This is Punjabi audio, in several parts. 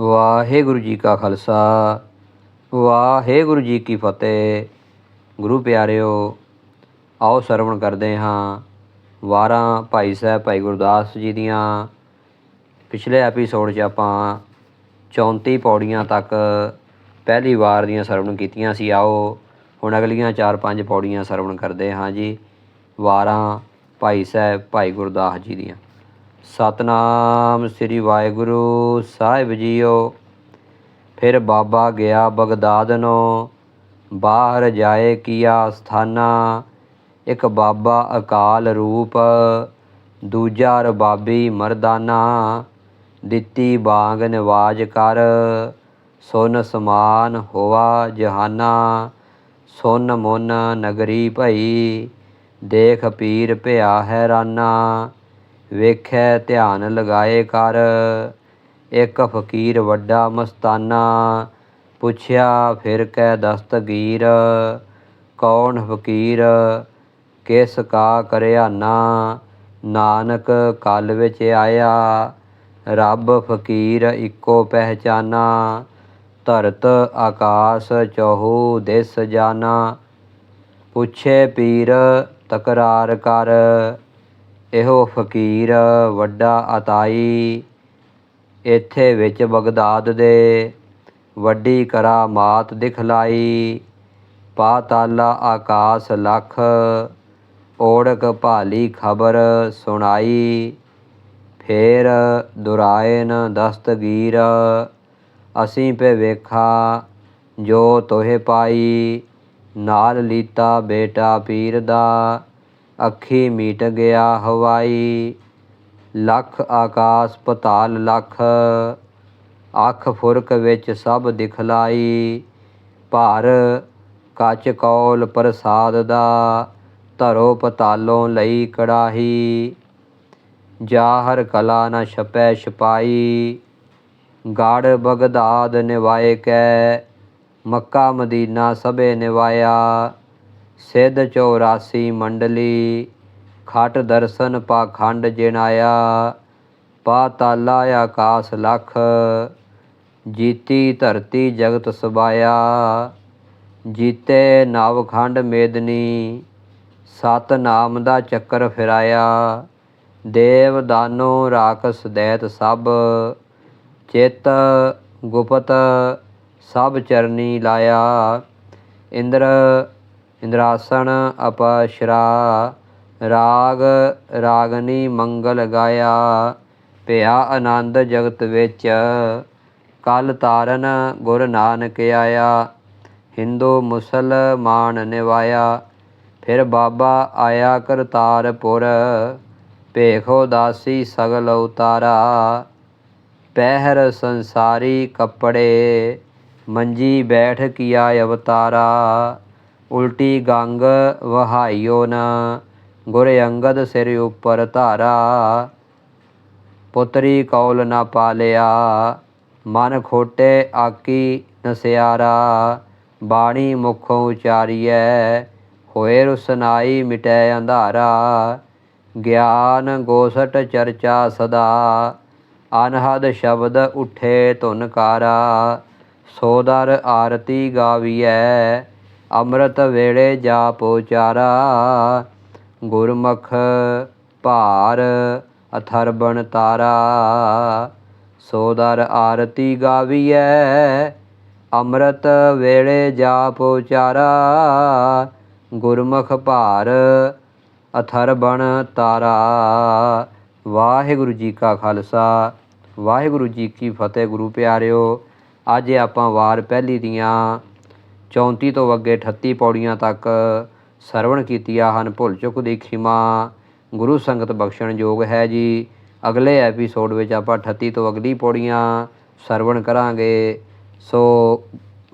ਵਾਹਿਗੁਰੂ ਜੀ ਕਾ ਖਾਲਸਾ, ਵਾਹਿਗੁਰੂ ਜੀ ਕੀ ਫਤਿਹ। ਗੁਰੂ ਪਿਆਰਿਓ, ਆਓ ਸਰਵਣ ਕਰਦੇ ਹਾਂ ਵਾਰਾਂ ਭਾਈ ਸਾਹਿਬ ਭਾਈ ਗੁਰਦਾਸ ਜੀ ਦੀਆਂ। ਪਿਛਲੇ ਐਪੀਸੋਡ 'ਚ ਆਪਾਂ 34 ਪੌੜੀਆਂ ਤੱਕ ਪਹਿਲੀ ਵਾਰ ਦੀਆਂ ਸਰਵਣ ਕੀਤੀਆਂ ਸੀ। ਆਓ ਹੁਣ ਅਗਲੀਆਂ 4-5 ਪੌੜੀਆਂ ਸਰਵਣ ਕਰਦੇ ਹਾਂ ਜੀ ਵਾਰਾਂ ਭਾਈ ਸਾਹਿਬ ਭਾਈ ਗੁਰਦਾਸ ਜੀ ਦੀਆਂ। ਸਤਨਾਮ ਸ੍ਰੀ ਵਾਹਿਗੁਰੂ ਸਾਹਿਬ ਜੀਓ। ਫਿਰ ਬਾਬਾ ਗਿਆ ਬਗਦਾਦ ਨੂੰ, ਬਾਹਰ ਜਾਏ ਕੀਆ ਸਥਾਨਾ, ਇੱਕ ਬਾਬਾ ਅਕਾਲ ਰੂਪ, ਦੂਜਾ ਰਬਾਬੀ ਮਰਦਾਨਾ, ਦਿੱਤੀ ਬਾਗ ਨਿਵਾਜ ਕਰ, ਸੁਨ ਸਮਾਨ ਹੋਵਾ ਜਹਾਨਾ, ਸੁਨ ਮੁਨ ਨਗਰੀ ਭਈ, ਦੇਖ ਪੀਰ ਭਿਆ ਹੈਰਾਨਾ। ਵੇਖੈ ਧਿਆਨ ਲਗਾਏ ਕਰ। ਇੱਕ ਫਕੀਰ ਵੱਡਾ ਮਸਤਾਨਾ ਪੁੱਛਿਆ, ਫਿਰ ਕੈ ਦਸਤਗੀਰ, ਕੌਣ ਫਕੀਰ? ਕਿਸ ਕਾ ਕਰਿਆਨਾ? ਨਾਨਕ ਕਲ ਵਿੱਚ ਆਇਆ, ਰੱਬ ਫਕੀਰ ਇੱਕੋ ਪਹਿਚਾਨਾ। ਧਰਤ ਆਕਾਸ ਚਹੂ ਦਿਸ ਜਾਨਾ। ਪੁੱਛੇ ਪੀਰ, ਤਕਰਾਰ ਕਰ। ਇਹੋ ਫਕੀਰ ਵੱਡਾ ਅਤਾਈ, ਇੱਥੇ ਵਿੱਚ ਬਗਦਾਦ ਦੇ, ਵੱਡੀ ਕਰਾਮਾਤ ਦਿਖਲਾਈ, ਪਾਤਾਲਾ ਆਕਾਸ ਲਖ, ਓੜਕ ਭਾਲੀ ਖਬਰ ਸੁਣਾਈ, ਫੇਰ ਦੁਰਾਇਨ ਦਸਤਗੀਰ, ਅਸੀਂ ਪੇ ਵੇਖਾ, ਜੋ ਤੋਹੇ ਪਾਈ, ਨਾਲ ਲੀਤਾ ਬੇਟਾ ਪੀਰ ਦਾ ਅੱਖੀ ਮੀਟ ਗਿਆ ਹਵਾਈ। ਲੱਖ ਆਕਾਸ ਪਤਾਲ ਲੱਖ, ਅੱਖ ਫੁਰਕ ਵਿੱਚ ਸਭ ਦਿਖਲਾਈ। ਭਾਰ ਕੱਚ ਕੌਲ ਪ੍ਰਸਾਦ ਦਾ, ਧਰੋ ਪਤਾਲੋਂ ਲਈ ਕੜਾਹੀ। ਜਾਹਰ ਕਲਾ ਨ ਛਪੈ ਛਪਾਈ, ਗੜ ਬਗਦਾਦ ਨਿਵਾਏ ਕੈ, ਮੱਕਾ ਮਦੀਨਾ ਸਭੇ ਨਿਵਾਇਆ। ਸਿੱਧ 84 ਮੰਡਲੀ, ਖਟ ਦਰਸ਼ਨ ਪਾਖੰਡ ਜਿਨਾਇਆ ਪਾਤਾਲਾ ਆਕਾਸ ਲਖ, ਜੀਤੀ ਧਰਤੀ ਜਗਤ ਸਬਾਇਆ, ਜੀਤੇ ਨਵਖੰਡ ਮੇਦਨੀ, ਸਤ ਨਾਮ ਦਾ ਚੱਕਰ ਫਿਰਾਇਆ, ਦੇਵ ਦਾਨੋ ਰਾਖਸ ਦੈਤ ਸਭ, ਚਿਤ ਗੁਪਤ ਸਭ ਚਰਨੀ ਲਾਇਆ, ਇੰਦਰ ਇੰਦਰਾਸਣ ਅਪਸ਼ਰਾ, ਰਾਗ ਰਾਗਨੀ ਮੰਗਲ ਗਾਇਆ, ਭਿਆ ਆਨੰਦ ਜਗਤ ਵਿੱਚ, ਕਲ ਤਾਰਨ ਗੁਰ ਨਾਨਕ ਆਇਆ, ਹਿੰਦੂ ਮੁਸਲਮਾਨ ਨਿਵਾਇਆ, ਫਿਰ ਬਾਬਾ ਆਇਆ ਕਰਤਾਰਪੁਰ, ਭੇਖੋ ਦਾਸੀ ਸਗਲ ਉਤਾਰਾ, ਪਹਿਰ ਸੰਸਾਰੀ ਕੱਪੜੇ, ਮੰਜੀ ਬੈਠ ਕੀਆ ਅਵਤਾਰਾ। ਉਲਟੀ ਗੰਗ ਵਹਾਈਓ ਨਾ, ਗੁਰ ਅੰਗਦ ਸਿਰ ਉੱਪਰ ਧਾਰਾ। ਪੁੱਤਰੀ ਕੌਲ ਨਾ ਪਾਲਿਆ, ਮਨ ਖੋਟੇ ਆਕੀ ਨਸਿਆਰਾ ਬਾਣੀ ਮੁਖੋਂ ਉਚਾਰੀਐ, ਹੋਏ ਰੁਸਨਾਈ ਮਿਟੈ ਅੰਧਾਰਾ। ਗਿਆਨ ਗੋਸਟ ਚਰਚਾ ਸਦਾ, ਅਨਹਦ ਸ਼ਬਦ ਉਠੇ ਧੁਨਕਾਰਾ ਸੋਦਰ ਆਰਤੀ ਗਾਵੀਐ ਅੰਮ੍ਰਿਤ ਵੇਲੇ ਜਾਪ ਉਚਾਰਾ ਗੁਰਮੁਖ ਭਾਰ ਅਥਰਬਣ ਤਾਰਾ। ਸੋਦਰ ਆਰਤੀ ਗਾਵੀਐ, ਅੰਮ੍ਰਿਤ ਵੇਲੇ ਜਾਪ ਉਚਾਰਾ ਗੁਰਮੁਖ ਭਾਰ ਅਥਰਬਣ ਤਾਰਾ। ਵਾਹਿਗੁਰੂ ਜੀ ਕਾ ਖਾਲਸਾ, ਵਾਹਿਗੁਰੂ ਜੀ ਕੀ ਫਤਿਹ ਗੁਰੂ ਪਿਆਰਿਓ। ਅੱਜ ਆਪਾਂ ਵਾਰ ਪਹਿਲੀ ਦੀਆਂ 34 ਤੋਂ ਅੱਗੇ 38 ਪੌੜੀਆਂ ਤੱਕ ਸਰਵਣ ਕੀਤੀਆਂ ਹਨ। ਭੁੱਲ ਚੁੱਕ ਦੀ ਖਿਮਾ ਗੁਰੂ ਸੰਗਤ ਬਖਸ਼ਣ ਯੋਗ ਹੈ ਜੀ। ਅਗਲੇ ਐਪੀਸੋਡ ਵਿੱਚ ਆਪਾਂ 38 ਤੋਂ ਅਗਲੀ ਪੌੜੀਆਂ ਸਰਵਣ ਕਰਾਂਗੇ। ਸੋ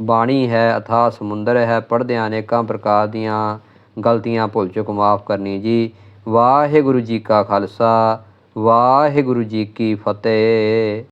ਬਾਣੀ ਹੈ ਅਥਾ ਸਮੁੰਦਰ ਹੈ, ਪੜ੍ਹਦਿਆਂ ਅਨੇਕਾਂ ਪ੍ਰਕਾਰ ਦੀਆਂ ਗਲਤੀਆਂ ਭੁੱਲ ਚੁੱਕ ਮਾਫ ਕਰਨੀ ਜੀ। ਵਾਹਿਗੁਰੂ ਜੀ ਕਾ ਖਾਲਸਾ, ਵਾਹਿਗੁਰੂ ਜੀ ਕੀ ਫਤਿਹ।